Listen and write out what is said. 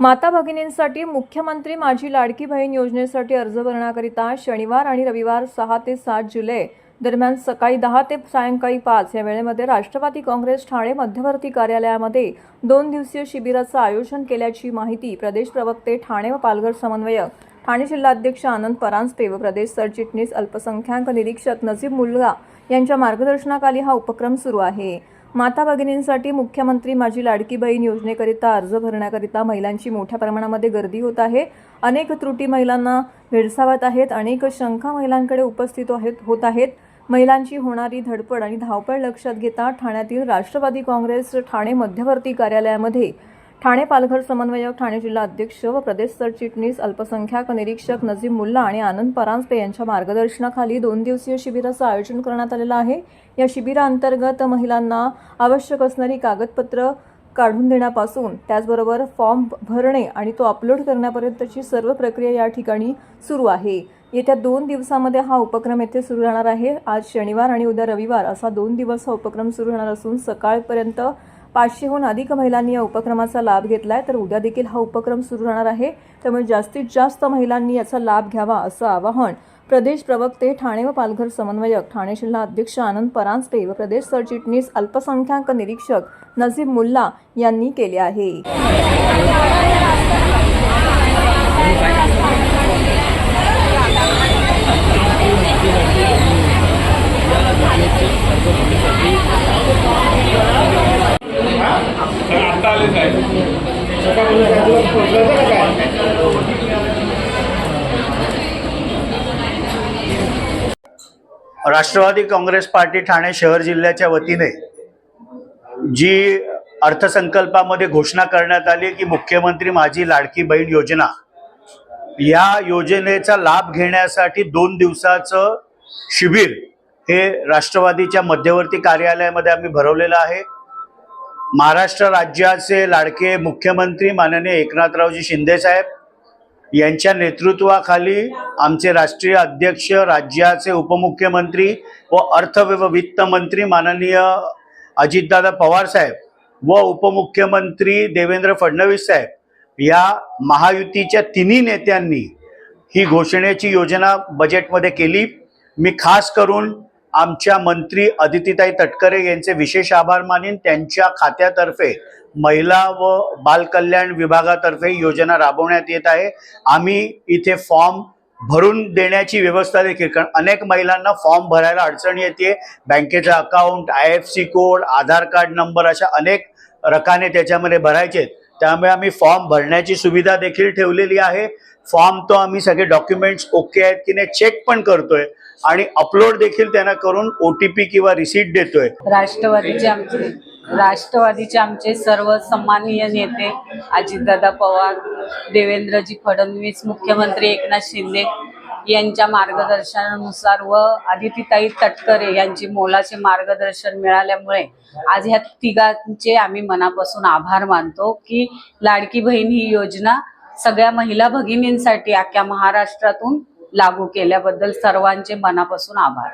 माता भगिनींसाठी मुख्यमंत्री माझी लाडकी बहीण योजनेसाठी अर्ज भरण्याकरिता शनिवार आणि रविवार सहा ते सात जुलै दरम्यान सकाळी दहा ते सायंकाळी पाच या वेळेमध्ये राष्ट्रवादी काँग्रेस ठाणे मध्यवर्ती कार्यालयामध्ये दोन दिवसीय शिबिराचं आयोजन केल्याची माहिती प्रदेश प्रवक्ते ठाणे व पालघर समन्वयक ठाणे जिल्हाध्यक्ष आनंद परांजपे व प्रदेश सरचिटणीस अल्पसंख्याक निरीक्षक नजीब मुलगा यांच्या मार्गदर्शनाखाली हा उपक्रम सुरू आहे. माता भगिनींसाठी मुख्यमंत्री माझी लाडकी बहीण योजनेकरिता अर्ज भरण्याकरिता महिलांची मोठ्या प्रमाणामध्ये गर्दी होत आहे. अनेक त्रुटी महिलांना भेडसावत आहेत. अनेक शंका महिलांकडे उपस्थित आहेत होत आहेत. महिलांची होणारी धडपड आणि धावपळ लक्षात घेता ठाण्यातील राष्ट्रवादी काँग्रेस ठाणे मध्यवर्ती कार्यालयामध्ये ठाणे पालघर समन्वयक ठाणे जिल्हा अध्यक्ष व प्रदेश सरचिटणीस अल्पसंख्याक निरीक्षक नजीम मुल्ला आणि आनंद परांजपे यांच्या मार्गदर्शनाखाली दोन दिवसीय शिबिराचं आयोजन करण्यात आलेलं आहे. या शिबिराअंतर्गत महिलांना आवश्यक असणारी कागदपत्र काढून देण्यापासून त्याचबरोबर फॉर्म भरणे आणि तो अपलोड करण्यापर्यंतची सर्व प्रक्रिया या ठिकाणी सुरू आहे. येत्या दोन दिवसामध्ये हा उपक्रम येथे सुरू राहणार आहे. आज शनिवार आणि उद्या रविवार असा दोन दिवस हा उपक्रम सुरू राहणार असून सकाळपर्यंत पाचशेहून अधिक महिलांनी या उपक्रमाचा लाभ घेतला आहे तर उद्या देखील हा उपक्रम सुरू राहणार आहे. त्यामुळे जास्तीत जास्त महिलांनी याचा लाभ घ्यावा असं आवाहन प्रदेश प्रवक्ते ठाणे व पालघर समन्वयक ठाणे जिल्हा अध्यक्ष आनंद परांजपे व प्रदेश सरचिटणीस अल्पसंख्याक निरीक्षक नजीब मुल्ला यांनी केले आहे. राष्ट्रवादी काँग्रेस पार्टी ठाणे शहर जिल्ह्याच्या वतीने जी अर्थसंकल्पामध्ये घोषणा करण्यात आली की मुख्यमंत्री माझी लाडकी बहीण योजना या योजनेचा लाभ घेण्यासाठी दोन दिवसाचं शिबिर हे राष्ट्रवादीच्या मध्यवर्ती कार्यालयामध्ये आम्ही भरवलेलं आहे. महाराष्ट्र राज्याचे लाडके मुख्यमंत्री माननीय एकनाथरावजी शिंदेसाहेब यांच्या नेतृत्वाखाली आमचे राष्ट्रीय अध्यक्ष राज्याचे उपमुख्यमंत्री व अर्थ व माननीय अजितदादा पवार साहेब व उपमुख्यमंत्री देवेंद्र फडणवीस साहेब या महायुतीच्या तिन्ही नेत्यांनी ही घोषणेची योजना बजेटमध्ये केली. मी खास करून आमच्या मंत्री अदितीताई तटकरे यांचे विशेष आभार मानेन. त्यांच्या खात्यातर्फे महिला व बालकल्याण विभागातर्फे योजना राबवण्यात येत आहे. आम्ही इथे फॉर्म भरून देण्याची व्यवस्था देखील कारण अनेक महिलांना फॉर्म भरायला अडचण येते. बँकेचं account I F C code Aadhaar card number अशा अनेक रकाने त्याच्यामध्ये भरायचे आहेत. त्यामुळे आम्ही फॉर्म भरण्याची सुविधा देखील ठेवलेली आहे. फॉर्म तो आम्ही सगळे डॉक्युमेंट्स ओके आहेत की नाही चेक पण करतोय आणि अपलोड देखील त्यांना करून ओ टी पी किंवा रिसीट देतोय. राष्ट्रवादीचे आमचे राष्ट्रवादीचे आमचे सर्व सन्माननीय नेते अजितदादा पवार देवेंद्रजी फडणवीस मुख्यमंत्री एकनाथ शिंदे यांच्या मार्गदर्शनानुसार व आदितीताई तटकरे यांची मोलाचे मार्गदर्शन मिळाल्यामुळे आज ह्या तिघांचे आम्ही मनापासून आभार मानतो की लाडकी बहीण ही योजना सगळ्या महिला भगिनींसाठी अख्ख्या महाराष्ट्रातून लागू केल्याबद्दल सर्वांचे मनापासून आभार.